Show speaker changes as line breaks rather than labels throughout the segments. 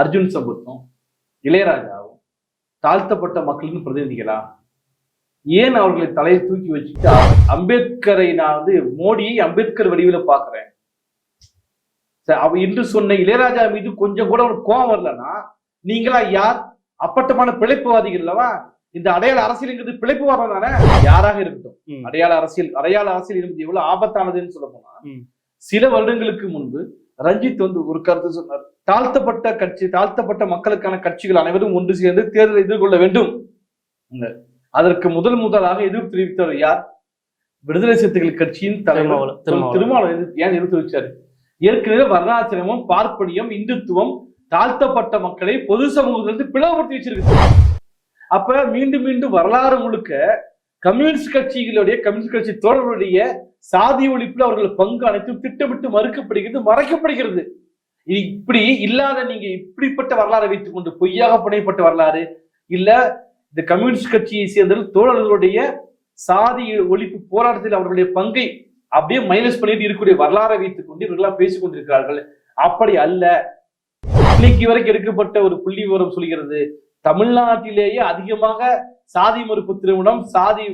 அர்ஜுன் சம்பத்தும் இளையராஜாவும் தாழ்த்தப்பட்ட மக்களின் பிரதிநிதிகளா? ஏன் அவர்களை தலையை தூக்கி வச்சுட்டு அம்பேத்கரை நான் வந்து மோடியை அம்பேத்கர் வடிவில பாக்குறேன் சரி, அவ இன்று சொன்ன இளையராஜா மீது கொஞ்சம் கூட ஒரு கோபம் வரலன்னா நீங்களா யார்? அப்பட்டமான பிழைப்புவாதிகள் அல்லவா? இந்த அடையாள அரசியலுங்கிறது பிழைப்புவாதம் தானே? யாராக இருக்கட்டும். அடையாள அரசியல் அடையாள அரசியல் என்பது எவ்வளவு ஆபத்தானதுன்னு சொல்ல போனா. சில வருடங்களுக்கு முன்பு ரஞ்சித் வந்து ஒரு கருத்து சொன்னார். தாழ்த்தப்பட்ட கட்சி தாழ்த்தப்பட்ட மக்களுக்கான கட்சிகள் அனைவரும் ஒன்று சேர்ந்து தேர்தலை எதிர்கொள்ள வேண்டும். அதற்கு முதல் முதலாக எதிர்ப்பு தெரிவித்தவர் யார்? விடுதலை சிறுத்தைகள் கட்சியின் தலைவர்
திருமாவளவன்.
ஏன் எதிர்த்து வச்சாரு ஏற்கனவே வர்ணாசிரமம் பார்ப்பனியம் இந்துத்துவம் தாழ்த்தப்பட்ட மக்களை பொது சமூகத்திலிருந்து பிளவுபடுத்தி வச்சிருக்கு. அப்ப மீண்டும் மீண்டும் வரலாறு முழுக்க கம்யூனிஸ்ட் கட்சிகளுடைய கம்யூனிஸ்ட் கட்சி தோழர்களுடைய சாதி ஒழிப்புல அவர்கள் பங்கு அனைத்தும் திட்டமிட்டு மறுக்கப்படுகிறது மறைக்கப்படுகிறது. இது இப்படி இல்லாத நீங்க இப்படிப்பட்ட வரலாறை வைத்துக் கொண்டு பொய்யாக புனையப்பட்ட வரலாறு இல்ல இந்த கம்யூனிஸ்ட் கட்சியை சேர்ந்த தோழர்களுடைய சாதி ஒழிப்பு போராட்டத்தில் அவர்களுடைய பங்கை அப்படியே மைனஸ் பண்ணிட்டு இருக்கக்கூடிய வரலாறை வைத்துக் கொண்டு இவர்களாம் பேசிக் கொண்டிருக்கிறார்கள். அப்படி அல்ல. இன்னைக்கு வரைக்கும் எடுக்கப்பட்ட ஒரு புள்ளி விவரம் சொல்கிறது தமிழ்நாட்டிலேயே அதிகமாக சாதி மறுப்பு திருமணம் சாதி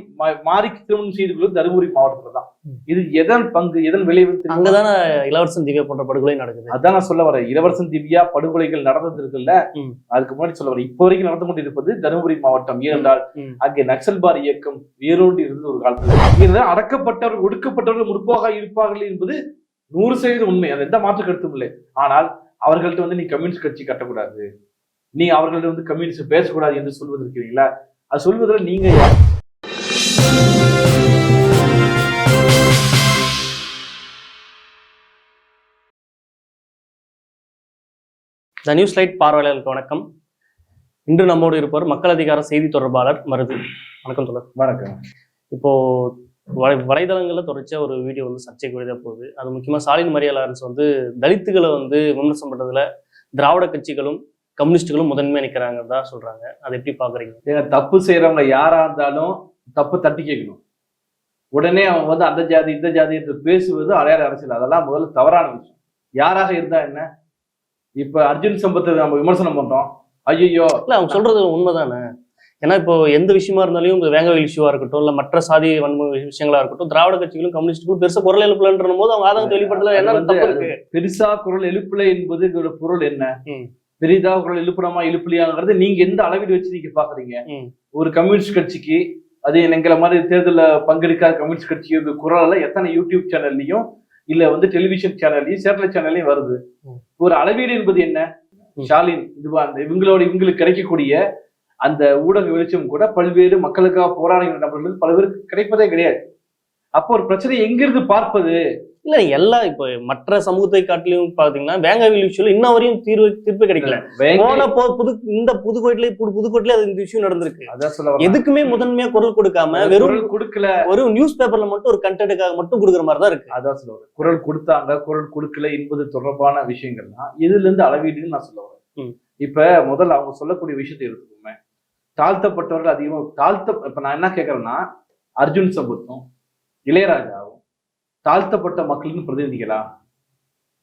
மாறி திருமணம் செய்து கொள்வது தருமபுரி மாவட்டத்துல தான். இது எதன் பங்கு எதன் விளைவு?
அங்கதானே இளவரசன் திவ்யா போன்ற படுகொலை நடக்குது.
அதான் நான் சொல்ல வரேன். இளவரசன் திவ்யா படுகொலைகள் நடந்தது இருக்குல்ல. அதுக்கு முன்னாடி சொல்ல வரேன். இப்போ வரைக்கும் நடந்து கொண்டிருப்பது தருமபுரி மாவட்டம். ஏனென்றால். அங்கே நக்சல்பார் இயக்கம் வேரோடு இருந்தது ஒரு காலத்துல அடக்கப்பட்டவர்கள் ஒடுக்கப்பட்டவர்கள் முற்போக இருப்பார்கள் என்பது நூறு சதவீதம் உண்மை. அது எந்த மாற்று கருத்தும் இல்லை. ஆனால் அவர்கள்ட்ட வந்து நீ கம்யூனிஸ்ட் கட்சி கட்டக்கூடாது. நீ அவர்கள்ட்ட வந்து கம்யூனிஸ்ட் பேசக்கூடாது என்று சொல்வது இருக்கிறீங்களா அது சொல்வதில் நீங்க யார்?
த நியூஸ் லைட் பார்வையாளர்களுக்கு வணக்கம். இன்று நம்மோடு இருப்பவர் மக்கள் அதிகார செய்தி தொடர்பாளர் மருது. வணக்கம் தொடர்
வணக்கம்.
இப்போ வலை வலைதளங்கள்ல தொடர்ச்சியா ஒரு வீடியோ வந்து சர்ச்சைக்குரியதா போகுது. அது முக்கியமா ஸ்டாலின் மரியா லாரன்ஸ் வந்து தலித்துகளை வந்து விமர்சனம் பண்றதுல திராவிட கட்சிகளும் கம்யூனிஸ்டுகளும் முதன்மை நிற்கிறாங்க தான் சொல்றாங்க. அதை எப்படி பாக்குறீங்க?
தப்பு செய்யறவங்க யாரா இருந்தாலும் தப்பு தட்டி கேட்கணும். உடனே அவங்க வந்து அந்த ஜாதி இந்த ஜாதி என்று பேசுவது அடையாள அரசியல். அதெல்லாம் முதல்ல தவறான விஷயம். யாராக இருந்தா என்ன? இப்ப அர்ஜுன் சம்பத்தை நம்ம விமர்சனம் பண்றோம். ஐயோ
இல்ல அவங்க சொல்றது உண்மைதானே? ஏன்னா இப்போ எந்த விஷயமா இருந்தாலும் இந்த வேங்கவேல் இஷ்யூவா இருக்கட்டும் இல்ல மற்ற சாதி வன்முறை விஷயங்களா இருக்கட்டும் திராவிட கட்சிகளும் கம்யூனிஸ்டுகளும் பெருசா குரல் எழுப்பலன்ற போது அவங்க ஆதங்கத்தை வெளிப்படுத்தல. என்ன தப்பு இருக்கு?
பெருசா குரல் எழுப்பலை என்பது பொருள் என்ன. பெரிதா குரல் எழுப்புறமா எழுப்பலையாங்கிறது நீங்க எந்த அளவீடு வச்சு நீங்க பாக்குறீங்க. ஒரு கம்யூனிஸ்ட் கட்சிக்கு அது எங்களை மாதிரி தேர்தலில் பங்கெடுக்காத கம்யூனிஸ்ட் கட்சியோட குரல் எல்லாம் எத்தனை யூடியூப் சேனல்லையும் இல்ல வந்து டெலிவிஷன் சேனல்லையும் சேட்டலைட் சேனல்லையும் வருது. ஒரு அளவீடு என்பது என்ன. ஸ்டாலின் இதுவா அந்த இவங்களோட இவங்களுக்கு கிடைக்கக்கூடிய அந்த ஊடக வெளிச்சம் கூட பல்வேறு மக்களுக்காக போராடுகிற நபர்களுக்கு பல பேருக்கு கிடைப்பதே கிடையாது அப்போ ஒரு பிரச்சனை எங்கிருந்து பார்ப்பது
இல்ல எல்லா இப்போ மற்ற சமூகத்தை காட்டிலும் பாத்தீங்கன்னா வேங்கவேல் இஷ்யூல இன்ன வரையும் தீர்வு தீர்ப்பு கிடைக்கல. போன போ புது இந்த புதுக்கோட்டையில புது புதுக்கோட்டையில அது இந்த இஷ்யூ நடந்திருக்கு. எதுக்குமே முதன்மையா குரல் கொடுக்காம வெறும்
கொடுக்கல.
ஒரு நியூஸ் பேப்பர்ல மட்டும் ஒரு கண்டென்ட்டுக்காக மட்டும் கொடுக்குற மாதிரி தான் இருக்கு.
அதான் சொல்ல வரேன். குரல் கொடுத்தாங்க குரல் கொடுக்கல என்பது தொடர்பான விஷயங்கள்லாம் இதுல இருந்து அளவீடுன்னு நான் சொல்ல வரேன். இப்ப முதல்ல அவங்க சொல்லக்கூடிய விஷயத்தை எடுத்துக்கோமே. தாழ்த்தப்பட்டவர்கள் அதிகமா தாழ்த்த இப்ப நான் என்ன கேட்கறேன்னா அர்ஜுன் சம்பத்தும் இளையராஜாவும் தாழ்த்தப்பட்ட மக்களின் பிரதிநிதிகளா?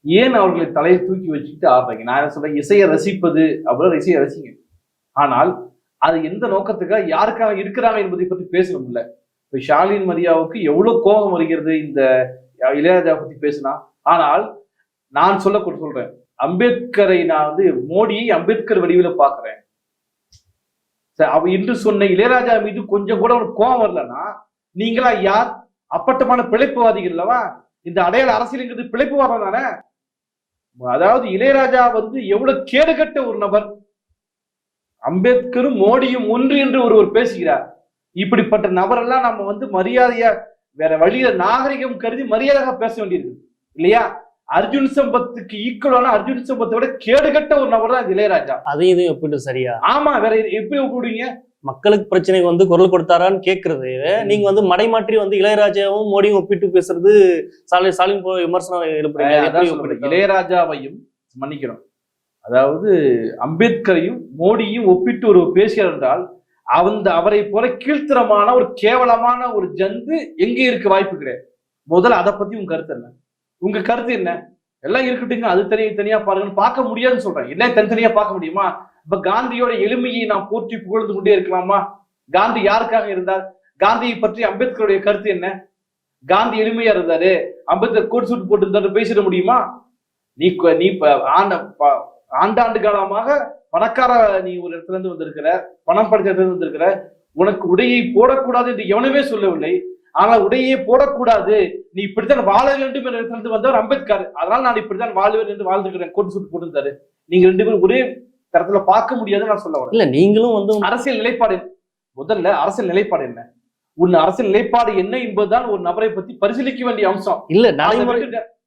ஏன் அவர்களை தலையை தூக்கி வச்சுட்டு ஆடுறீங்க நான் என்ன சொல்றேன்? இசையை ரசிப்பது அவ்வளவு இசையை ரசிங்க. ஆனால் அது எந்த நோக்கத்துக்காக யாருக்காக இருக்கிறாங்க என்பதை பற்றி பேசணும் இல்ல. இப்போ ஷாலின் மரியாவுக்கு எவ்வளவு கோபம் வருகிறது இந்த இளையராஜா பத்தி பேசினா? ஆனால் நான் சொல்ல சொல்றேன். அம்பேத்கரை நான் வந்து மோடியை அம்பேத்கர் வடிவில பாக்குறேன் அவ இன்று சொன்ன இளையராஜா மீது கொஞ்சம் கூட ஒரு கோபம் வரலன்னா நீங்களா யார் அப்பட்டமான பிழைப்புவாதிகள் அல்லவா? இந்த அடையாள அரசியலுங்கிறது பிழைப்புவாதம் தானே? அதாவது இளையராஜா வந்து எவ்வளவு கேடுகட்ட ஒரு நபர். அம்பேத்கரும் மோடியும் ஒன்று என்று ஒருவர் பேசுகிறார். இப்படிப்பட்ட நபரெல்லாம் நம்ம வந்து மரியாதையா வேற வழியில நாகரிகம் கருதி மரியாதையாக பேச வேண்டியிருக்கு இல்லையா? அர்ஜுன் சம்பத்துக்கு ஈக்குவலான அர்ஜுன் சம்பத்தை விட கேடுகட்ட ஒரு நபர் தான் இளையராஜா.
அதையும் இதையும் ஒப்பிட்டு சரியா?
ஆமா வேற எப்படி ஒப்பிடுவீங்க?
மக்களுக்கு பிரச்சனைக்கு வந்து குரல் கொடுத்தாரான்னு கேக்குறது நீங்க வந்து மடைமாற்றி வந்து இளையராஜாவும் மோடியும் ஒப்பிட்டு பேசுறது ஸ்டாலின் ஸ்டாலின் விமர்சனம் எழுப்புறீங்க?
இளையராஜாவையும் மன்னிக்கிறோம். அதாவது அம்பேத்கரையும் மோடியும் ஒப்பிட்டு ஒரு பேசுகிறார் என்றால் அந்த அவரை போல கீழ்த்தரமான ஒரு கேவலமான ஒரு ஜந்து எங்கே இருக்க வாய்ப்பு கிடையாது. முதல்ல அதை பத்தி உங்க கருத்து என்ன? உங்க கருத்து என்ன? எல்லாம் இருக்கட்டுங்க அது தனி தனியா பாருங்கன்னு பார்க்க முடியாதுன்னு சொல்றேன். எல்லாம் தனித்தனியா பார்க்க முடியுமா? இப்ப காந்தியோட எளிமையை நாம் போற்றி புகழ்ந்து கொண்டே இருக்கலாமா? காந்தி யாருக்காக இருந்தார்? காந்தியை பற்றி அம்பேத்கருடைய கருத்து என்ன? காந்தி எளிமையா இருந்தாரு. அம்பேத்கர் கோட் சூட் போட்டு இருந்தாரு பேசிட முடியுமா? நீ நீ ஆண்ட ஆண்டாண்டு காலமாக பணக்கார நீ ஒரு இடத்துல இருந்து வந்திருக்கிற பணம் படைத்த இடத்துல இருந்து வந்திருக்கிற உனக்கு உடையை போடக்கூடாது என்று எவனுமே சொல்லவில்லை. ஆனால் உடையே போடக்கூடாது. நீ இப்படித்தான் வாழ வேண்டும் என்ற இடத்துல இருந்து வந்தவர் அம்பேத்கர். அதனால நான் இப்படித்தான் வாழ்வேன் என்று வாழ்ந்துக்கிறேன் கோட் சூட் போட்டிருந்தாரு. நீங்க ரெண்டு பேரும் ஒரே தரத்துல பார்க்க முடியாதுன்னு நான் சொல்ல வரேன்.
இல்ல நீங்களும் வந்து
அரசியல் நிலைப்பாடு? முதல்ல அரசியல் நிலைப்பாடு என்ன? உன் அரசியல் நிலைப்பாடு என்ன என்பதுதான் ஒரு நபரை பத்தி பரிசீலிக்க வேண்டிய அம்சம்.
இல்ல நடைமுறை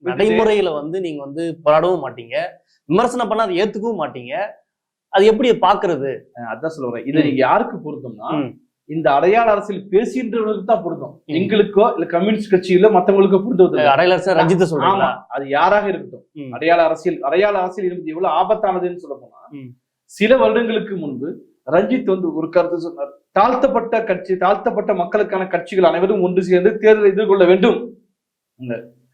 நடைமுறையில வந்து நீங்க வந்து போராடவும் மாட்டீங்க. விமர்சனம் பண்ணா அதை ஏத்துக்கவும் மாட்டீங்க. அது எப்படி பாக்குறது
அதான் சொல்ல வரேன். இது நீங்க யாருக்கு பொருத்தம்னா. இந்த அடையாள அரசியல் பேசுகின்றவர்களுக்கு தான் பொருத்தம்
ம்.
எங்களுக்கோ இல்ல கம்யூனிஸ்ட் கட்சியிலோ மத்தவங்களுக்கோ பொருத்துவது
அடையாளர் ரஞ்சித்த
ஆமா.
சொல்றீங்களா?
அது யாராக இருக்கட்டும். அடையாள அரசியல் அடையாள அரசியல் என்பது எவ்வளவு ஆபத்தானதுன்னு சொல்ல போனா. சில வருடங்களுக்கு முன்பு ரஞ்சித் வந்து ஒரு கருத்து சொன்னார். தாழ்த்தப்பட்ட கட்சி தாழ்த்தப்பட்ட மக்களுக்கான கட்சிகள் அனைவரும் ஒன்று சேர்ந்து தேர்தலை எதிர்கொள்ள வேண்டும்.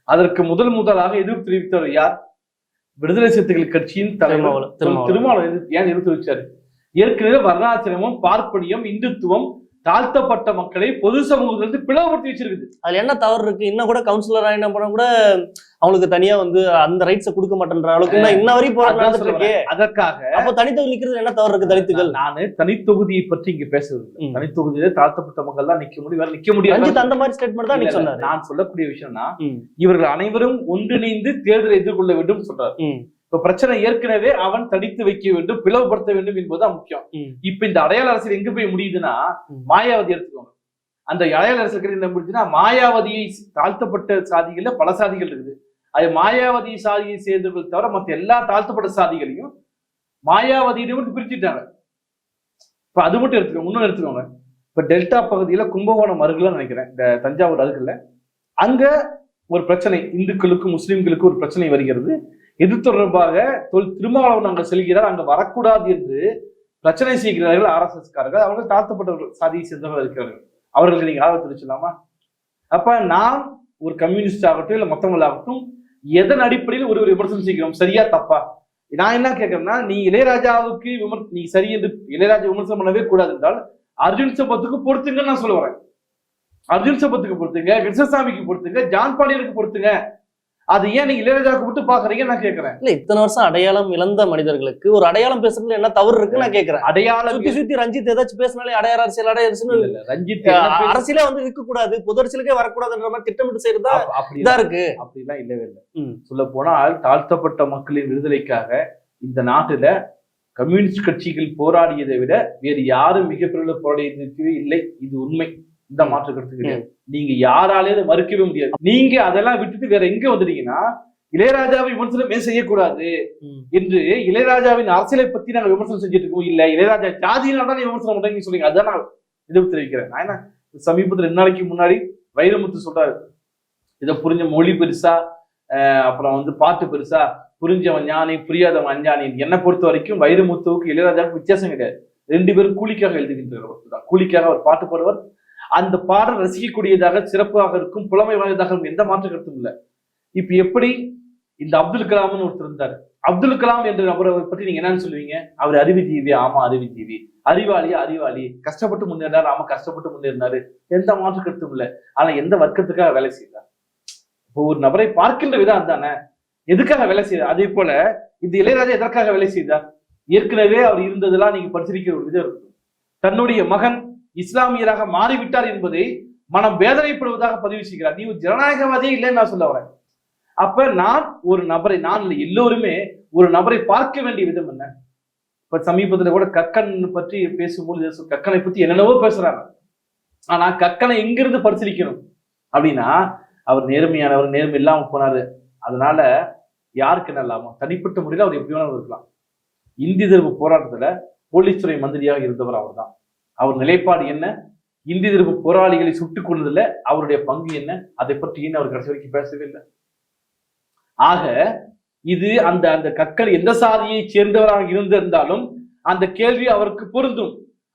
அதற்கு முதல் முதலாக எதிர்ப்பு தெரிவித்தவர் யார்? விடுதலை சிறுத்தைகள் கட்சியின் தலைவர்
திருமாவளவன்.
ஏன் எதிர்த்து வச்சாரு ஏற்கனவே வர்ணாசிரமம் பார்ப்பனியம் இந்துத்துவம் தாழ்த்தப்பட்ட மக்களை பொது சமூகத்திலிருந்து பிளவுபடுத்தி வச்சிருக்குது
அதுல என்ன தவறு இருக்கு இன்னும் கூட கவுன்சிலரா என்ன பண்ண கூட அவங்களுக்கு தனியா வந்து அந்த ரைட்ஸை கொடுக்க மாட்டேன்ற அளவுக்கு இன்ன வரைக்கும் போராட்டம் இருக்கே.
அதற்காக
அப்போ தனித்தொகுதி நிக்கிறது என்ன தவறு இருக்கு தலித்துகள்
நானு தனித்தொகுதியை பற்றி இங்க பேசுறது. தனித்தொகுதியில தாழ்த்தப்பட்ட மக்கள் தான் நிக்க முடியும் வேற நிக்க முடியாது
ரஞ்சித் அந்த மாதிரி ஸ்டேட்மெண்ட் தான். சொன்னாரு
நான் சொல்லக்கூடிய விஷயம்னா. இவர்கள் அனைவரும் ஒன்றிணைந்து தேர்தலை எதிர்கொள்ள வேண்டும் சொல்றாரு. இப்ப பிரச்சனை ஏற்கனவே அவன் தடித்து வைக்க வேண்டும் பிளவுபடுத்த வேண்டும் என்பதுதான் முக்கியம். இப்ப இந்த அடையாள அரசியல் எங்க போய் முடியுதுன்னா. மாயாவதி எடுத்துக்கோங்க. அந்த அடையாள அரசியல் என்ன முடிஞ்சுன்னா மாயாவதியை தாழ்த்தப்பட்ட சாதிகள்ல பல சாதிகள் இருக்குது. அது மாயாவதி சாதியை சேர்ந்தவர்கள் தவிர மத்த எல்லா தாழ்த்தப்பட்ட சாதிகளையும் மாயாவதியிடம் பிரிச்சுட்டாங்க. இப்ப அது மட்டும் எடுத்துக்கோங்க இன்னும் எடுத்துக்கோங்க. இப்ப டெல்டா பகுதியில கும்பகோணம் அருகில நினைக்கிறேன் இந்த தஞ்சாவூர் அருகில. அங்க ஒரு பிரச்சனை இந்துக்களுக்கும் முஸ்லிம்களுக்கும் ஒரு பிரச்சனை வருகிறது. இது தொடர்பாக தொல் திருமாவளவன் அங்கே செல்கிறார் அங்கே வரக்கூடாது என்று பிரச்சனை செய்கிறார்கள் ஆர்எஸ்எஸ்காரர்கள் அவர்கள் தாழ்த்தப்பட்டவர்கள் சாதியை சேர்ந்தவர்கள் இருக்கிறார்கள். அவர்களுக்கு நீங்கள் ஆதரவு தெரிவிச்சலாமா அப்ப நாம் ஒரு கம்யூனிஸ்ட் ஆகட்டும் இல்லை மத்தவங்களாகட்டும் எதன் அடிப்படையில் ஒரு ஒரு விமர்சனம் செய்கிறோம்? சரியா தப்பா? நான் என்ன கேட்கறேன்னா நீ இளையராஜாவுக்கு விமர் நீ சரி என்று இளையராஜா விமர்சனம் பண்ணவே கூடாது என்றால் அர்ஜுன் சம்பத்துக்கு பொறுத்துங்கன்னு நான் சொல்ல வரேன். அர்ஜுன் சம்பத்துக்கு பொறுத்துங்க கிருஷ்ணசாமிக்கு பொறுத்துங்க ஜான் பாண்டியனுக்கு பொறுத்துங்க. அது ஏன் நீங்க இளையராஜாவுக்கு மட்டும் பாக்குறீங்க நான் கேட்கறேன்
இல்ல இத்தனை வருஷம் அடையாளம் இழந்த மனிதர்களுக்கு ஒரு அடையாளம் பேசுறதுல என்ன தவறு இருக்கு நான் கேக்குறேன்.
அடையாளம்
சுத்தி சுத்தி ரஞ்சித் ஏதாச்சும் பேசினாலே அடையாள அரசியல் அடையாள
இல்ல, ரஞ்சித்
அரசியலே வந்து இருக்க கூடாது பொது அரசியலுக்கே வரக்கூடாதுன்ற மாதிரி திட்டமிட்டு செய்யறதா
அப்ப- அப்படி
இதா இருக்கு.
அப்படிலாம் இல்லவே இல்லை. சொல்ல போனால் தாழ்த்தப்பட்ட மக்களின் விடுதலைக்காக இந்த நாட்டுல கம்யூனிஸ்ட் கட்சிகள் போராடியதை விட வேறு யாரும் மிகப்பெரிய போராடியதற்கு இல்லை. இது உண்மை. இந்த மாற்று கருத்து கிடையாது. நீங்க யாராலையும் அதை மறுக்கவே முடியாது. நீங்க அதெல்லாம் விட்டுட்டு வேற எங்க வந்துட்டீங்கன்னா இளையராஜாவை விமர்சனமே செய்யக்கூடாது. என்று இளையராஜாவின் அரசியலை பத்தி நாங்க விமர்சனம் செஞ்சுட்டு இருக்கோம். இல்ல இளையராஜா ஜாதியினால தான் விமர்சனம் பண்றீங்கன்னு சொல்றீங்க. அதான் நான் எதிர்ப்பு தெரிவிக்கிறேன். நான் என்ன? சமீபத்துல ரெண்டு நாளைக்கு முன்னாடி வைரமுத்து சொல்றாரு. இதை புரிஞ்ச மொழி பெருசா அப்புறம் வந்து பாட்டு பெருசா புரிஞ்சவன் ஞானி புரியாதவன் அஞ்ஞானி என்னை பொறுத்த வரைக்கும் வைரமுத்துவுக்கு இளையராஜாவுக்கு வித்தியாசம் கிடையாது. ரெண்டு பேரும் கூலிக்காக எழுதுகின்றவர் கூலிக்காக அவர் பாட்டு பாடுவார். அந்த பாடல் ரசிக்கக்கூடியதாக சிறப்பாக இருக்கும் புலமை வாய்ந்ததாக இருக்கும் எந்த மாற்று கருத்தும் இல்லை. இப்ப எப்படி இந்த அப்துல் கலாம்னு ஒருத்தர் இருந்தார். அப்துல் கலாம் என்ற நபரை பற்றி நீங்க என்னன்னு சொல்லுவீங்க? அவர் அறிவுஜீவி ஆமா அறிவுஜீவி அறிவாளி அறிவாளி. கஷ்டப்பட்டு முன்னேறினார் ஆமா கஷ்டப்பட்டு முன்னேறினாரு. எந்த மாற்று கருத்தும் இல்லை. ஆனா எந்த வர்க்கத்துக்காக வேலை செய்தார்? இப்போ ஒரு நபரை பார்க்கின்ற விதம் தானே எதுக்காக வேலை செய்தார்? அதே போல இந்த இளையராஜா எதற்காக வேலை செய்தார்? ஏற்கனவே அவர் இருந்ததெல்லாம் நீங்க பரிசீலிக்கிற ஒரு விதம் இருக்கும். தன்னுடைய மகன் இஸ்லாமியராக மாறிவிட்டார் என்பதை மனம் வேதனைப்படுவதாக பதிவு செய்கிறார். நீ ஒரு ஜனநாயகவாதியே இல்லைன்னு நான் சொல்ல வரேன். அப்ப நான் ஒரு நபரை நான் இல்லை எல்லோருமே ஒரு நபரை பார்க்க வேண்டிய விதம் என்ன? இப்ப சமீபத்துல கூட கக்கன் பற்றி பேசும்போது சொல்~ கக்கனை பத்தி என்னென்னவோ பேசுறாங்க. ஆனா கக்கனை எங்கிருந்து பரிசீலிக்கணும்? அப்படின்னா அவர் நேர்மையானவர் நேர்மை இல்லாம போனாரு. அதனால யாருக்கு என்ன தனிப்பட்ட முறையில் அவர் எப்படி வேணாலும் இருக்கலாம். இந்தி எதிர்ப்பு போராட்டத்துல போலீஸ் துறை மந்திரியாக இருந்தவர் அவர் தான் அவர் நிலைப்பாடு என்ன? இந்தி எதிர்ப்பு போராளிகளை சுட்டுக் கொண்டதுல அவருடைய பங்கு என்ன? அதை பற்றி அவர் கடைசி வரைக்கும் பேசவே இல்லை ஆக இது அந்த அந்த கற்கள் எந்த சாதியை சேர்ந்தவராக இருந்திருந்தாலும் அந்த கேள்வி அவருக்கு பொருந்தும்.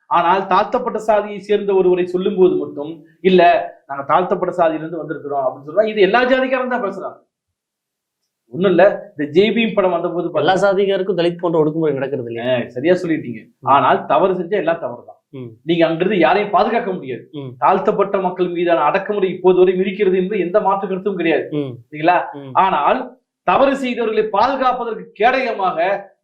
ஆனால் தாழ்த்தப்பட்ட சாதியை சேர்ந்த ஒருவரை சொல்லும்போது மட்டும் இல்ல நாங்க தாழ்த்தப்பட்ட சாதியிலிருந்து வந்திருக்கிறோம் அப்படின்னு சொல்றோம் இது எல்லா ஜாதிக்காரன் தான் பேசுறாங்க. ஒண்ணும் இல்ல இந்த ஜேபிஎம் படம் வந்தபோது
எல்லா
பாத்தீங்கன்னா,
சாதிகாருக்கும் தலித் போன்ற ஒடுக்குமுறை நடக்கிறது இல்லையா?
சரியா சொல்லிட்டீங்க. ஆனால் தவறு செஞ்சா எல்லாம் தவறுதான்.
ம்.
நீங்க அங்கிருந்து யாரையும் பாதுகாக்க முடியாது. தாழ்த்தப்பட்ட மக்கள் மீதான அடக்குமுறை இப்போது வரை மிதிக்கிறது என்று எந்த மாற்று கருத்தும் கிடையாது. சரிங்களா. ஆனால் தவறு செய்தவர்களை பாதுகாப்பதற்கு கேடயமாக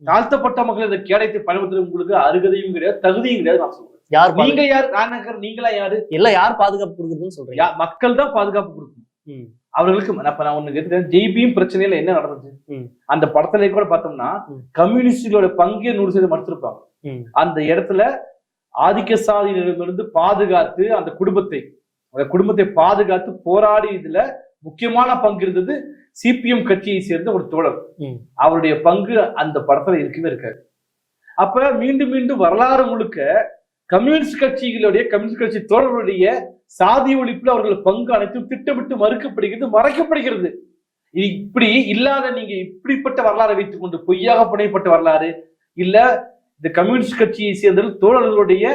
தாழ்த்தப்பட்ட மக்கள் இந்த கேடயத்தை பயன்படுத்துறது உங்களுக்கு அருகதையும் கிடையாது தகுதியும் கிடையாது நான் சொல்றேன்.
யார்
நீங்க யார்? நான் நீங்களா யாரு?
எல்லாம் யார் பாதுகாப்பு கொடுக்குறதுன்னு சொல்றீங்க?
மக்கள் தான் பாதுகாப்பு கொடுக்கணும். அவர்களுக்கு நான் இப்ப நான் ஒண்ணு கேட்டுக்கிறேன். ஜெய்பியும் பிரச்சனையில என்ன நடந்தது
ம்.
அந்த படத்துல கூட பார்த்தோம்னா. கம்யூனிஸ்டுகளோட பங்கே நூறு சதவீதம் மறுத்திருப்பாங்க. அந்த இடத்துல ஆதிக்க சாதியினரிடமிருந்து பாதுகாத்து அந்த குடும்பத்தை அந்த குடும்பத்தை பாதுகாத்து போராடி இதுல முக்கியமான பங்கு இருந்தது சிபிஎம் கட்சியை சேர்ந்த ஒரு தோழர். அவருடைய பங்கு அந்த படத்துல இருக்கவே இருக்காது. அப்ப மீண்டும் மீண்டும் வரலாறு முழுக்க கம்யூனிஸ்ட் கட்சிகளுடைய கம்யூனிஸ்ட் கட்சி தோழர்களுடைய சாதி ஒழிப்புல அவர்கள் பங்கு அனைத்தும் திட்டமிட்டு மறுக்கப்படுகிறது மறைக்கப்படுகிறது. இது இப்படி இல்லாத நீங்க இப்படிப்பட்ட வரலாறை வைத்துக் கொண்டு பொய்யாக புனையப்பட்ட வரலாறு இல்ல இந்த கம்யூனிஸ்ட் கட்சியை சேர்ந்த தோழர்களுடைய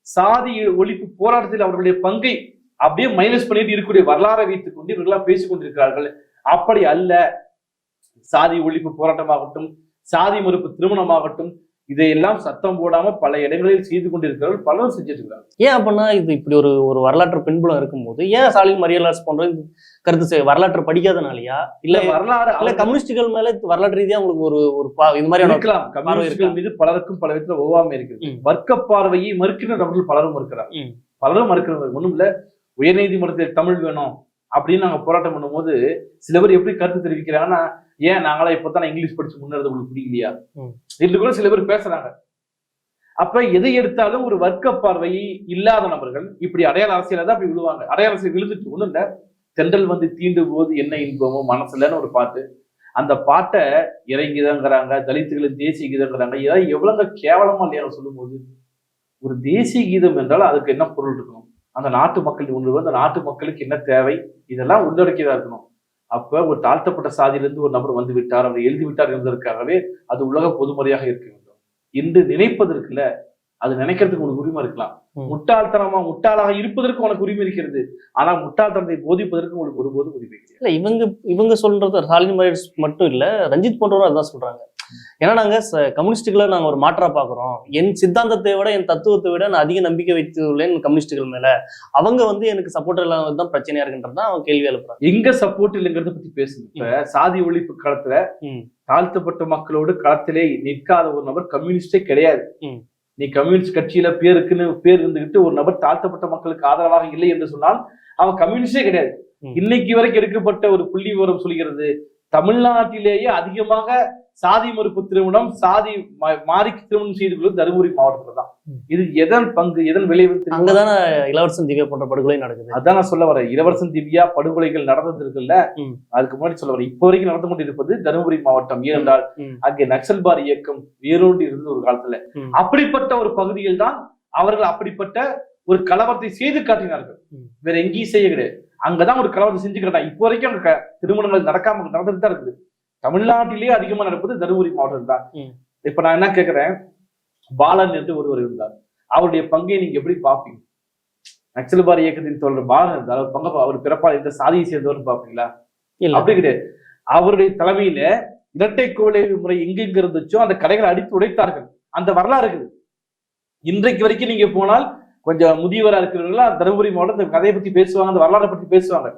சாதி ஒழிப்பு போராட்டத்தில் அவர்களுடைய பங்கை அப்படியே மைனஸ் பண்ணிட்டு இருக்கக்கூடிய வரலாறை வைத்துக் கொண்டு இவர்களாம் பேசிக் கொண்டிருக்கிறார்கள். அப்படி அல்ல. சாதி ஒழிப்பு போராட்டமாகட்டும் சாதி மறுப்பு திருமணமாகட்டும் இதையெல்லாம் சத்தம் போடாம பல இடங்களில் செய்து கொண்டிருக்கிறார்கள் பலரும் இருக்காங்க
ஏன் அப்படின்னா இது இப்படி ஒரு ஒரு வரலாற்று பின்புலம் இருக்கும்போது ஏன் சாலின் மரியலாஸ் போன்ற கருத்து வரலாற்று படிக்காதனாலயா? இல்ல
வரலாறு
இல்ல கம்யூனிஸ்டுகள் மேல வரலாற்று ரீதியா உங்களுக்கு ஒரு ஒரு இது மாதிரியான
இருக்கலாம். கம்யூனிஸ்டுகள் மீது பலருக்கும் பல விதத்துல ஒவ்வாமை இருக்குது.
ம்.
வர்க்க பார்வையை மறுக்கின்ற நபர்கள் பலரும் இருக்கிறாங்க
ம்.
பலரும் மறுக்கிறாங்க ஒண்ணும் இல்ல உயர்நீதிமன்றத்தில் தமிழ் வேணும் அப்படின்னு நாங்க போராட்டம் பண்ணும்போது சில பேர் எப்படி கருத்து தெரிவிக்கிறாங்கன்னா ஏன் நாங்களா இப்பதான் இங்கிலீஷ் படிச்சு முன்னேறது உங்களுக்கு பிடிக்கலையா. என்று கூட சில பேர் பேசுறாங்க. அப்ப எதை எடுத்தாலும் ஒரு வர்க்க பார்வையை இல்லாத நபர்கள் இப்படி அடையாள அரசியல தான் அப்படி விழுவாங்க. அடையாள அரசியல் விழுந்துட்டு ஒண்ணும் இல்ல. தென்றல் வந்து தீண்டும் போது என்ன இன்பமோ மனசுலன்னு ஒரு பாட்டு. அந்த பாட்டை இறங்கிதாங்கிறாங்க தலித்துகளின் தேசிய கீதங்கிறாங்க. இதெல்லாம் எவ்வளவு கேவலமா இல்லையா சொல்லும் போது ஒரு தேசிய கீதம் என்றால் அதுக்கு என்ன பொருள் இருக்கணும்? அந்த நாட்டு மக்கள் உணர்வு அந்த நாட்டு மக்களுக்கு என்ன தேவை? இதெல்லாம் உள்ளடக்கியதா இருக்கணும். அப்ப ஒரு தாழ்த்தப்பட்ட சாதியிலிருந்து ஒரு நபர் வந்து விட்டார் அவர் எழுதி விட்டார் என்பதற்காகவே அது உலக பொதுமறையாக இருக்க வேண்டும். என்று நினைப்பதற்குல அது நினைக்கிறதுக்கு உனக்கு உரிமை இருக்கலாம். முட்டாள்தனமா முட்டாளாக இருப்பதற்கு உனக்கு உரிமை இருக்கிறது. ஆனா முட்டாள்தனத்தை போதிப்பதற்கு உங்களுக்கு ஒருபோதும் உரிமை
இல்ல இவங்க இவங்க சொல்றது மரியலாஸ் மட்டும் இல்ல ரஞ்சித் போன்றவரும் அதான் சொல்றாங்க. ஏன்னா நாங்க கம்யூனிஸ்டுகளை நாங்க ஒரு மாற்றா பாக்குறோம். என் சித்தாந்தத்தை விட என் தத்துவத்தை விட நான் அதிக நம்பிக்கை வைத்துள்ளேன் கம்யூனிஸ்டுகள் மேல. அவங்க வந்து எனக்கு சப்போர்ட் இல்லாம தான் பிரச்சனையா இருக்குன்றது தான் அவன் கேள்வி எழுப்புறாங்க
எங்க சப்போர்ட் இல்லைங்கிறத பத்தி பேசுங்க. சாதி ஒழிப்பு காலத்துல. தாழ்த்தப்பட்ட மக்களோடு களத்திலே நிற்காத ஒரு நபர் கம்யூனிஸ்டே கிடையாது. நீ கம்யூனிஸ்ட் கட்சியில பேருக்குன்னு பேர் இருந்துகிட்டு ஒரு நபர் தாழ்த்தப்பட்ட மக்களுக்கு ஆதரவாக இல்லை என்று சொன்னால் அவன் கம்யூனிஸ்டே கிடையாது. இன்னைக்கு வரைக்கும் எடுக்கப்பட்ட ஒரு புள்ளி விவரம் சொல்கிறது தமிழ்நாட்டிலேயே அதிகமாக சாதி மறுப்பு திருமணம் சாதி மா- மாறி திருமணம் செய்து கொள்வது தருமபுரி மாவட்டத்துல தான். இது எதன் பங்கு எதன் விளைவு?
அங்கதானே இளவரசன் திவ்யா போன்ற படுகொலை நடக்குது
அதான் நான் சொல்ல வரேன் இளவரசன் திவ்யா படுகொலைகள் நடந்தது இருக்குல்ல. அதுக்கு முன்னாடி சொல்ல வரேன் இப்போ வரைக்கும் நடந்து கொண்டிருப்பது தருமபுரி மாவட்டம் ஏனென்றால். அங்கே நக்சல்பார் இயக்கம் வேரோடு இருந்தது ஒரு காலத்துல. அப்படிப்பட்ட ஒரு பகுதியில் தான் அவர்கள் அப்படிப்பட்ட ஒரு கலவரத்தை செய்து காட்டினார்கள். வேற எங்கேயும் செய்ய கிடையாது அங்கதான் ஒரு கலவரத்தை செஞ்சு காட்டாங்க இப்போ வரைக்கும் அங்க திருமணங்கள் நடக்காம நடந்துட்டு தான் இருக்குது தமிழ்நாட்டிலேயே அதிகமா நடப்பது தருமபுரி மாவட்டம் தான். இப்ப நான் என்ன கேக்குறேன்? பாலன் என்று ஒருவர் இருந்தார். அவருடைய பங்கை நீங்க எப்படி பார்ப்பீங்க? நக்சல்பார் இயக்கத்தின் தோழர் பாலன் இருந்தார். அவர் பங்க அவர் பிறப்பால் எந்த சாதியை சேர்ந்தவர்னு பார்ப்பீங்களா? அப்படி கிடையாது. அவருடைய தலைமையில இரட்டை கோலை முறை எங்கெங்க இருந்துச்சோ அந்த கடைகளை அடித்து உடைத்தார்கள். அந்த வரலாறு இருக்குது. இன்றைக்கு வரைக்கும் நீங்க போனால் கொஞ்சம் முதியவரா இருக்கிறவங்களா தருமபுரி மாவட்டம் இந்த கதையை பத்தி பேசுவாங்க அந்த வரலாறை பத்தி பேசுவாங்க.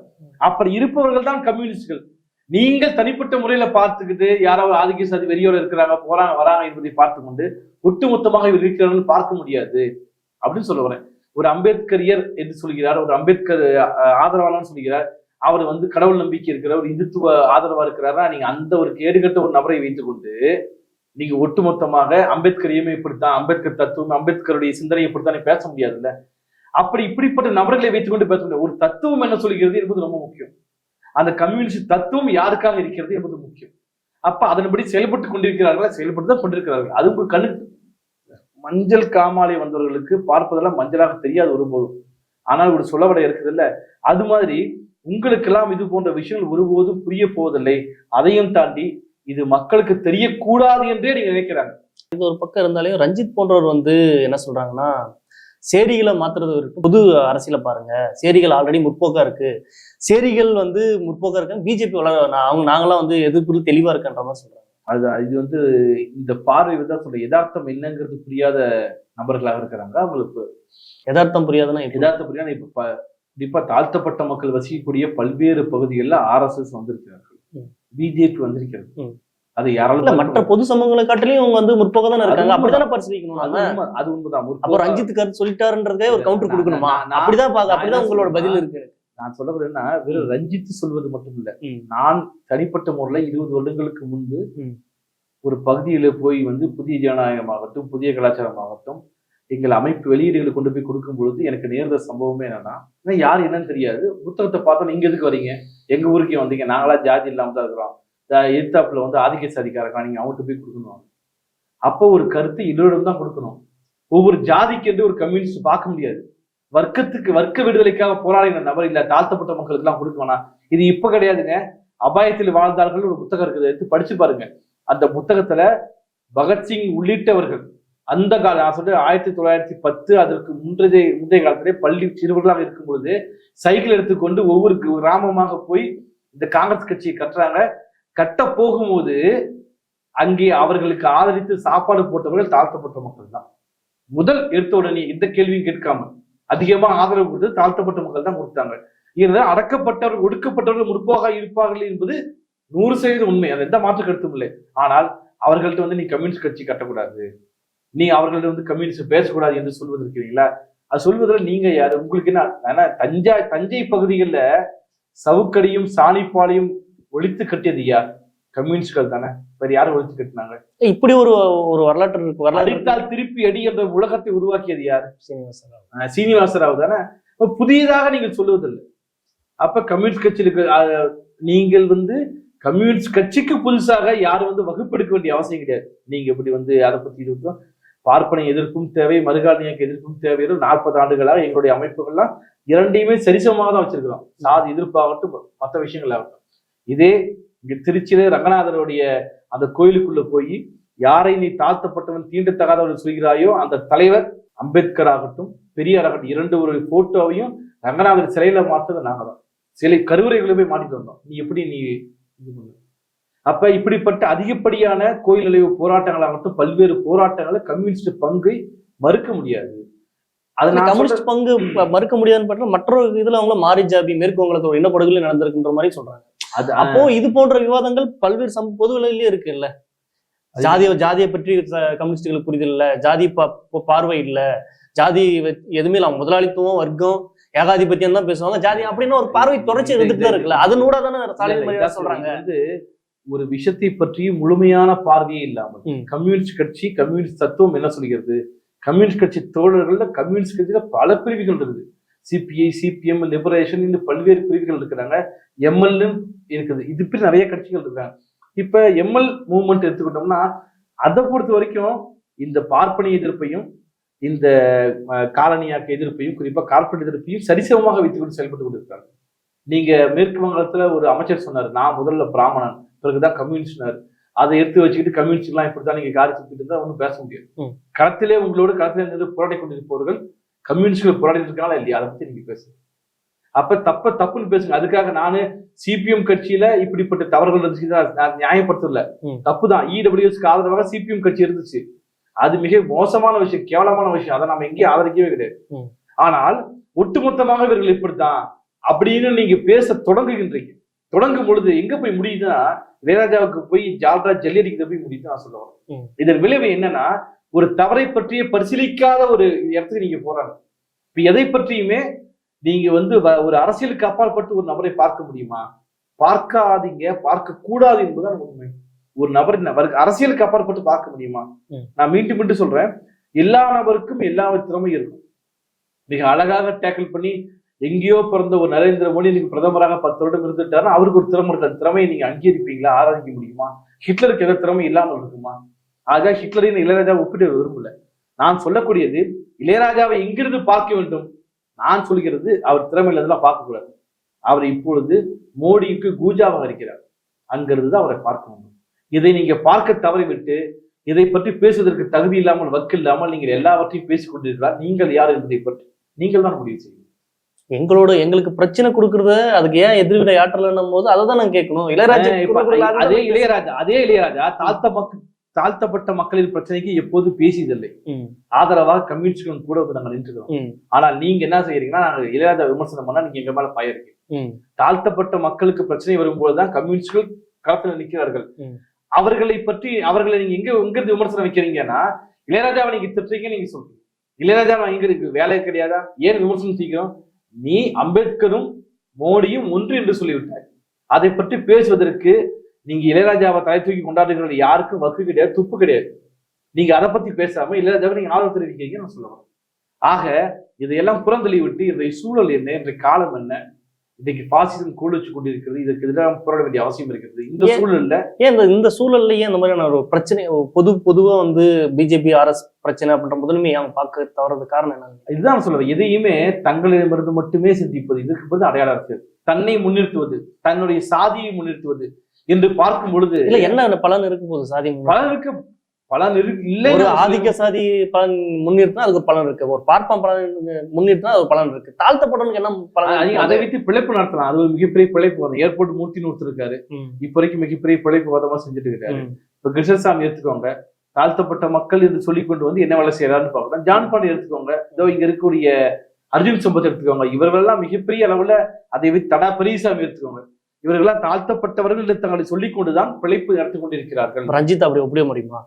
அப்படி இருப்பவர்கள் தான் கம்யூனிஸ்டுகள். நீங்கள் தனிப்பட்ட முறையில பார்த்துக்கிட்டு யாராவது ஆதிக்க சாதி வெறியோட இருக்கிறாங்க போறாங்க வராங்க என்பதை பார்த்து கொண்டு ஒட்டுமொத்தமாக இவர் இருக்கிறார்கள் பார்க்க முடியாது அப்படின்னு சொல்ல வரேன். ஒரு அம்பேத்கரியர் என்று சொல்கிறார் ஒரு அம்பேத்கர் அஹ், சொல்கிறார். அவர் வந்து கடவுள் நம்பிக்கை இருக்கிற ஒரு இந்துத்துவ ஆதரவா இருக்கிறாரா நீங்க அந்த ஒரு கேடுகட்ட ஒரு நபரை வைத்துக்கொண்டு நீங்க ஒட்டுமொத்தமாக அம்பேத்கரையுமே இப்படித்தான் அம்பேத்கர் தத்துவம் அம்பேத்கருடைய சிந்தனை இப்படித்தான் பேச முடியாதுல்ல. அப்படி இப்படிப்பட்ட நபர்களை வைத்துக்கொண்டு பேச முடியாது. ஒரு தத்துவம் என்ன சொல்கிறது என்பது ரொம்ப முக்கியம். அந்த கம்யூனிஸ்ட் தத்துவம் யாருக்காக இருக்கிறது என்பது முக்கியம். அப்ப அதன்படி செயல்பட்டு கொண்டிருக்கிறார்களா? செயல்பட்டு தான் கொண்டிருக்கிறார்கள். அது உங்க கண்ணுக்கு மஞ்சள் காமாலை வந்தவர்களுக்கு பார்ப்பதெல்லாம் மஞ்சளாக தெரியாது ஒருபோதும். ஆனால் ஒரு சொல்லவடை இருக்குது இல்ல அது மாதிரி உங்களுக்கெல்லாம் இது போன்ற விஷயங்கள் ஒருபோதும் புரிய போவதில்லை. அதையும் தாண்டி இது மக்களுக்கு தெரியக்கூடாது என்றே நீங்க நினைக்கிறாங்க.
இது ஒரு பக்கம் இருந்தாலே ரஞ்சித் போன்றவர் வந்து என்ன சொல்றாங்கன்னா சேரிகளை மாத்துறது இருக்கு புது அரசியல பாருங்க. சேரிகள் ஆல்ரெடி முற்போக்கா இருக்கு. சேரிகள் வந்து முற்போக்கா இருக்காங்க. பிஜேபி வளர அவங்க நாங்களாம் வந்து எதிர்ப்பு தெளிவா இருக்கன்ற மாதிரி சொல்றாங்க.
அது இது வந்து இந்த பார்வை தான் சொல்ற யதார்த்தம் என்னங்கிறது புரியாத நபர்களாக இருக்கிறாங்க அவங்களுக்கு
யதார்த்தம் புரியாதுன்னா?
யதார்த்தம் புரியாத இப்ப ப- குறிப்பா தாழ்த்தப்பட்ட மக்கள் வசிக்கக்கூடிய பல்வேறு பகுதிகளில் ஆர்எஸ்எஸ் வந்திருக்கிறார்கள். பிஜேபி வந்திருக்கிறது. அது யாராலும்
மற்ற பொது சமூகங்களை காட்டிலையும் அவங்க வந்து முற்போக்கா தானே இருக்காங்க.
அது
அப்படித்தானே பரிசீலிக்கணும்
அது உண்மைதான்.
அப்போ
முற்போக்கா-
ரஞ்சித் கருத்து சொல்லிட்டாருன்றதே ஒரு கவுண்டர் கொடுக்கணுமா? அப்படிதான் பாக்க அப்படிதான் உங்களோட பதில் இருக்கு.
நான் சொல்ல வரேன்னா வெறும் ரஞ்சித் சொல்வது மட்டும் இல்ல. நான் தனிப்பட்ட முறையில் இருபது வருடங்களுக்கு முன்பு. ஒரு பகுதியில போய் வந்து புதிய ஜனநாயகமாகட்டும் புதிய கலாச்சாரமாகட்டும் எங்கள் அமைப்பு வெளியீடுகளை கொண்டு போய் கொடுக்கும் பொழுது எனக்கு நேர்ந்த சம்பவமே என்னன்னா யார் என்னன்னு தெரியாது. புத்தகத்தை பார்த்தா நீங்க எதுக்கு வரீங்க? எங்க ஊருக்கே வந்தீங்க? நாங்களா ஜாதி இல்லாம தான் இருக்கிறோம். எதிர்த்தாப்புல வந்து ஆதிக்க சாதிக்காரக்கா நீங்க அவங்ககிட்ட போய் கொடுக்கணும் அப்போ ஒரு கருத்து இன்னொரு தான் கொடுக்கணும். ஒவ்வொரு ஜாதிக்கு ஒரு கம்யூனிஸ்ட் பார்க்க முடியாது. வர்க்கத்துக்கு வர்க்க விடுதலைக்காக போராடின நபர் இல்ல தாழ்த்தப்பட்ட மக்களுக்கு எல்லாம் கொடுக்க வேணாம் இது இப்ப கிடையாதுங்க. அபாயத்தில் வாழ்ந்தார்கள் ஒரு புத்தகம் இருக்குது எடுத்து படிச்சு பாருங்க. அந்த புத்தகத்துல பகத்சிங் உள்ளிட்டவர்கள் அந்த கால நான் சொல்றேன் ஆயிரத்தி தொள்ளாயிரத்தி பத்து அதற்கு முந்தைய முந்தைய காலத்திலே பள்ளி சிறுவர்களாக இருக்கும் பொழுது சைக்கிள் எடுத்துக்கொண்டு ஒவ்வொரு கிராமமாக போய் இந்த காங்கிரஸ் கட்சியை கட்டுறாங்க. கட்ட போகும்போது அங்கே அவர்களுக்கு ஆதரித்து சாப்பாடு போட்டவர்கள் தாழ்த்தப்பட்ட மக்கள் தான். முதல் எடுத்த உடனே எந்த கேள்வியும் கேட்காம அதிகமா ஆதரவு கொடுத்து தாழ்த்தப்பட்ட மக்கள் தான் கொடுத்தாங்க. இருந்தால் அடக்கப்பட்டவர்கள் ஒடுக்கப்பட்டவர்கள் முற்போக இருப்பார்கள் என்பது நூறு சதவீதம் உண்மை. அது எந்த மாற்று கருத்தும் இல்லை. ஆனால் அவர்கள்ட்ட வந்து நீ கம்யூனிஸ்ட் கட்சி கட்டக்கூடாது. நீ அவர்கள்ட்ட வந்து கம்யூனிஸ்ட் பேசக்கூடாது என்று சொல்வது இருக்கிறீங்களா அது சொல்வதில் நீங்க யாரு? உங்களுக்கு என்ன? ஆனா தஞ்சா தஞ்சை பகுதிகளில் சவுக்கடியும் சாணிப்பாலையும் ஒழித்து கட்டியது யார்? கம்யூனிஸ்ட்கள் தானே? வேற யாரும் ஒழித்து கட்டினாங்க?
இப்படி ஒரு ஒரு வரலாற்று இருக்கு வரலாறு இருக்கு.
அடித்தால் திருப்பி அடி என்ற உலகத்தை உருவாக்கியது யார்?
சீனிவாசன் ராவ்.
அஹ் சீனிவாச ராவ் தானே? புதியதாக நீங்கள் சொல்லுவதில்லை. அப்ப கம்யூனிஸ்ட் கட்சியிலுக்கு அஹ், நீங்கள் வந்து கம்யூனிஸ்ட் கட்சிக்கு புதுசாக யாரும் வந்து வகுப்பெடுக்க வேண்டிய அவசியம் கிடையாது. நீங்க இப்படி வந்து அதை பத்தி இது பார்ப்பனை எதிர்ப்பும் தேவை மறுகாலியக்கு எதிர்ப்பும் தேவை நாற்பது ஆண்டுகளாக எங்களுடைய அமைப்புகள்லாம் இரண்டையுமே சரிசமமாக தான் வச்சிருக்கிறோம். சாதி எதிர்ப்பாகட்டும் மற்ற விஷயங்கள் ஆகட்டும் இதே இங்க திருச்சியில ரங்கநாதருடைய அந்த கோயிலுக்குள்ள போய் யாரை நீ தாழ்த்தப்பட்டவன் தீண்டத்தகாதவன் சொல்கிறாயோ அந்த தலைவர் அம்பேத்கர் ஆகட்டும் பெரியார் ஆகட்டும் இரண்டு ஒரு போட்டோவையும் ரங்கநாதர் சிலையில மாட்டது நாங்க தான் சிலை கருவறைகளை போய் மாட்டிட்டு வந்தோம். நீ எப்படி நீ இது பண்ண? அப்ப இப்படிப்பட்ட அதிகப்படியான கோயில் நிலைவு போராட்டங்களாகட்டும் பல்வேறு போராட்டங்களை கம்யூனிஸ்ட் பங்கை மறுக்க முடியாது. அது
இந்த
நான் சொல்ற-
கம்யூனிஸ்ட் பங்கு மறுக்க முடியாதுன்னு பார்த்தா மற்றொரு இதுல அவங்க மாரி ஜாபி மேற்கு வங்கத்துல ஒரு இனப்படுகொலை நடந்திருக்குன்ற மாதிரி சொல்றாங்க. அப்போ இது போன்ற விவாதங்கள் பல்வேறு சம் இருக்கு இல்ல ஜாதிய ஜாதியை பற்றி கம்யூனிஸ்டுகளுக்கு புரிதல் இல்ல ஜாதி பார்வை இல்ல ஜாதி எதுவுமே இல்ல முதலாளித்துவம் வர்க்கம் ஏகாதிபத்தியம் தான் பேசுவாங்க. ஜாதி அப்படின்னு ஒரு பார்வை தொடர்ச்சி இருந்துட்டு தான் இருக்குல்ல. அதனூட தானே
இதான்
சொல்றாங்க.
வந்து ஒரு விஷயத்தை பற்றி முழுமையான பார்வையே இல்லாமல். கம்யூனிஸ்ட் கட்சி கம்யூனிஸ்ட் தத்துவம் என்ன சொல்கிறது? கம்யூனிஸ்ட் கட்சி தோழர்கள்ல கம்யூனிஸ்ட் கட்சியில பல பிரிவுகள் இருக்குது. சிபிஐ சிபிஎம் லிபரேஷன் இன்னும் பல்வேறு பிரிவுகள் இருக்கிறாங்க. எம்எல்னு இருக்குது. இது இப்படி நிறைய கட்சிகள் இருக்காங்க. இப்ப எம்எல் மூவ்மெண்ட் எடுத்துக்கிட்டோம்னா அதை பொறுத்த வரைக்கும் இந்த பார்ப்பனிய எதிர்ப்பையும் இந்த காலனியாக்க எதிர்ப்பையும் குறிப்பா கார்ப்பரேட் எதிர்ப்பையும் சரிசமமாக வைத்துக்கொண்டு செயல்பட்டு கொண்டிருக்காங்க நீங்க மேற்கு வங்கத்துல ஒரு அமைச்சர் சொன்னார் நான் முதல்ல பிராமணன் பிறகுதான் கம்யூனிஸ்ட்னார் அதை எடுத்து வச்சுக்கிட்டு கம்யூனிஸ்ட்லாம் இப்படிதான் நீங்க காரி சுத்திட்டு இருந்தா ஒன்றும் பேச முடியாது. களத்திலே உங்களோட களத்திலே நின்று போராடி கொண்டிருப்பவர்கள் கம்யூனிஸ்ட்கள் போராடி இருக்காங்களா இல்லையா? அதை பத்தி நீங்க பேசுங்க. அப்ப தப்ப தப்புன்னு பேசுங்க. அதுக்காக நானு சிபிஎம் கட்சியில இப்படிப்பட்ட தவறுகள் இருந்துச்சு. தான் நான் நியாயப்படுத்தல.
ம்.
தப்புதான். இடபிள்யூஎஸ்க்கு ஆதரவாக சிபிஎம் கட்சி இருந்துச்சு. அது மிக மோசமான விஷயம் கேவலமான விஷயம். அதை நம்ம எங்கேயும் ஆதரிக்கவே கிடையாது. ஆனால் ஒட்டுமொத்தமாக இவர்கள் இப்படித்தான் அப்படின்னு நீங்க பேச தொடங்குகின்றீங்க. தொடங்கும் பொழுது எங்க போய் முடியுதுன்னா இளையராஜாவுக்கு போய் ஜால்ரா ஜல்லியடிக்கிட்ட போய் முடியுது நான் சொல்ல வரேன்.
ம்.
இதன் விளைவு என்னன்னா ஒரு தவறை பற்றிய பரிசீலிக்காத ஒரு இடத்துக்கு நீங்க போறாங்க. இப்ப எதை பற்றியுமே நீங்க வந்து ஒரு அரசியலுக்கு அப்பாற்பட்டு ஒரு நபரை பார்க்க முடியுமா? பார்க்காதீங்க பார்க்க கூடாது என்பதுதான் உண்மை. ஒரு நபர் அரசியலுக்கு அப்பாற்பட்டு பார்க்க முடியுமா. நான் மீண்டும் மீண்டும் சொல்றேன். எல்லா நபருக்கும் எல்லா திறமையும் இருக்கும். மிக அழகாக டேக்கிள் பண்ணி எங்கேயோ பிறந்த ஒரு நரேந்திர மோடி நீங்க பிரதமராக பத்து வருடம் இருந்துட்டாருன்னா அவருக்கு ஒரு திறமை இருக்கு? அந்த திறமையை நீங்க அங்கீகரிப்பீங்களா? ஆராதிக்க முடியுமா? ஹிட்லருக்கு எந்த திறமை இல்லாமல் இருக்குமா? ஆக ஹிட்லரின் இளையராஜா ஒப்பிட விரும்பல. நான் சொல்லக்கூடியது இளையராஜாவை எங்கிருந்து பார்க்க வேண்டும்? நான் சொல்கிறது அவர் திறமையில இதெல்லாம் பார்க்க கூடாது அவர் இப்பொழுது மோடிக்கு கூஜாவாக இருக்கிறார். அங்கிருந்து தான் அவரை பார்க்க வேண்டும். இதை நீங்க பார்க்க தவறிவிட்டு இதை பற்றி பேசுவதற்கு தகுதி இல்லாமல் வக்கு இல்லாமல் நீங்கள் எல்லாவற்றையும் பேசிக் கொண்டிருக்கிறார். நீங்கள் யார் என்பதை பற்றி நீங்கள் தான் முடிவு செய்யும்
எங்களோட எங்களுக்கு பிரச்சனை கொடுக்கறத அதுக்கு ஏன் எதிர்வினை ஆற்றலன்னும் போது அதை தான் நான் கேட்கணும். இளையராஜா
அதே இளையராஜா அதே இளையராஜா தாழ்த்த மக்கள் தாழ்த்தப்பட்ட மக்களின் பிரச்சனைக்கு எப்போது பேசியதில்லை. ஆதரவாக கம்யூனிஸ்டுகளும் கூட வந்து நாங்க நின்றுக்கிறோம். ஆனால் நீங்க என்ன செய்யறீங்கன்னா நாங்க இளையராஜா விமர்சனம் பண்ணா நீங்க எங்க மேல பாயிருக்கீங்க
ம்,
தாழ்த்தப்பட்ட மக்களுக்கு பிரச்சனை வரும்போதுதான் கம்யூனிஸ்டுகள் களத்துல நிற்கிறார்கள்
ம்.
அவர்களை பற்றி அவர்களை நீங்க எங்க எங்க இருந்து விமர்சனம் வைக்கிறீங்கன்னா இளையராஜாவை நீங்க திட்டுறீங்க நீங்க சொல்றீங்க. இளையராஜா எங்க இருக்கு? வேலை கிடையாதா? ஏன் விமர்சனம் செய்கிறோம்? நீ அம்பேத்கரும் மோடியும் ஒன்று என்று சொல்லிவிட்டாய். அதை பற்றி பேசுவதற்கு நீங்க இளையராஜாவை தலை தூக்கி கொண்டாடுகிறது யாருக்கும் வக்கு கிடையாது துப்பு கிடையாது. நீங்க அதை பத்தி பேசாம இளையராஜாவை நீங்க ஆர்வம் தெரிவிக்கிறீங்க நான் சொல்ல வரேன். ஆக இதையெல்லாம் புறந்தள்ளி விட்டு இன்றைய சூழல் என்ன இன்றைய காலம் என்ன இன்னைக்கு பாசிசம் கூலிச்சு கொண்டிருக்கிறது இதற்கு எதிராக போராட வேண்டிய அவசியம் இருக்கிறது. இந்த? சூழல்ல
ஏன் இந்த இந்த சூழல்ல ஏன் இந்த மாதிரியான ஒரு பிரச்சனை பொது பொதுவா வந்து பிஜேபி ஆர்எஸ் பிரச்சனை அப்படின்ற முதன்மை அவங்க பார்க்க தவறது காரணம் என்ன
இதுதான் சொல்லுவேன் எதையுமே தங்களிடமிருந்து மட்டுமே சிந்திப்பது இதற்கு பதில் அடையாள அரசியல் தன்னை முன்னிறுத்துவது தன்னுடைய சாதியை முன்னிறுத்துவது என்று பார்க்கும் பொழுது
இல்ல என்ன பலன் இருக்கு போகுது சாதி முன்னேற்றம்?
பலருக்கு பலன் இருக்கு இல்லை
ஒரு ஆதிக்க சாதி பலன் முன்னிறுத்தினா அதுக்கு ஒரு பலன் இருக்கு. ஒரு பார்ப்பான் பலன் முன்னிறுத்தினா அது ஒரு பலன் இருக்கு. தாழ்த்தப்பட்டவனுக்கு என்ன பலன்
அதை
இருக்கு? ம்,
இப்ப வரைக்கும் மிகப்பெரிய பிழைப்பு. வாதமா செஞ்சுட்டு இருக்காரு. இப்ப கிருஷ்ணசாமி எடுத்துக்கோங்க. தாழ்த்தப்பட்ட மக்கள் என்று சொல்லி கொண்டு வந்து என்ன வேலை செய்யறாருன்னு பார்க்கலாம் ஜான் பாண்டி எடுத்துக்கோங்க. இதோ இங்க இருக்கக்கூடிய அர்ஜுன் சம்பத் எடுத்துக்கோங்க. இவர்கள்லாம் மிகப்பெரிய அளவுல அதை வைத்து தடா பெரியசாமி எடுத்துக்கோங்க. இவர்கள்லாம் தாழ்த்தப்பட்டவர்கள் என்று தங்களை சொல்லிக் கொண்டுதான் பிழைப்பு நடத்தி கொண்டிருக்கிறார்கள்.
ரஞ்சித் அப்படி ஒப்பிட முடியுமா?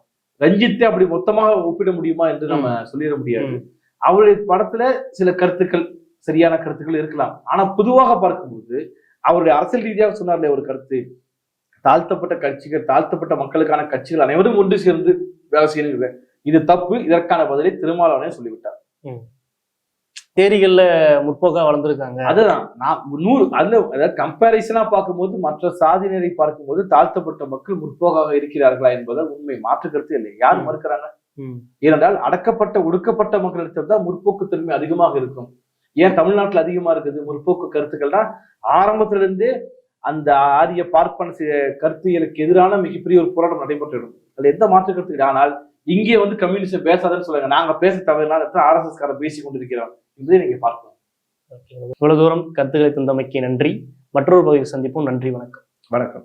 ரஞ்சித்தை அப்படி மொத்தமாக ஒப்பிட முடியுமா என்று நம்ம சொல்லிட முடியாது. அவருடைய படத்துல சில கருத்துக்கள் சரியான கருத்துக்கள் இருக்கலாம். ஆனா பொதுவாக பார்க்கும்போது அவருடைய அரசியல் ரீதியாக சொன்னார்ல ஒரு கருத்து தாழ்த்தப்பட்ட கட்சிகள் தாழ்த்தப்பட்ட மக்களுக்கான கட்சிகள் அனைவரும் ஒன்று சேர்ந்து வேலை செய்யணுங்க இது தப்பு இதற்கான பதிலை திருமாவளவனே சொல்லிவிட்டார்.
தேரிகள்ல முற்போக்கா வளர்ந்துருக்காங்க.
அதுதான். நான் நூறு அதுல அதாவது கம்பேரிசனா பார்க்கும்போது மற்ற சாதியினரை பார்க்கும்போது தாழ்த்தப்பட்ட மக்கள் முற்போக்காக இருக்கிறார்களா என்பதை உண்மை மாற்று கருத்து இல்லை. யார். மறுக்கிறாங்க? ஏனென்றால் அடக்கப்பட்ட ஒடுக்கப்பட்ட மக்களிடத்தில் தான் முற்போக்கு தன்மை அதிகமாக இருக்கும். ஏன் தமிழ்நாட்டுல அதிகமா இருக்குது முற்போக்கு கருத்துக்கள்னா ஆரம்பத்துல இருந்தே அந்த ஆரிய பார்ப்பன கருத்தியலுக்கு எதிரான மிகப்பெரிய ஒரு போராட்டம் நடைபெற்றிடும் அதுல எந்த மாற்று கருத்து. ஆனால் இங்கே வந்து கம்யூனிஸ்ட் பேசாதன்னு சொல்லுங்க. நாங்க பேச தவறினால் ஆர் எஸ் எஸ் காரன் பேசி கொண்டிருக்கிறோம் என்பதை நீங்க பார்க்கலாம்.
இவ்வளவு தூரம் கருத்துக்களை தந்தமைக்கு நன்றி. மற்றொரு பகுதியில் சந்திப்போம். நன்றி வணக்கம்.
வணக்கம்.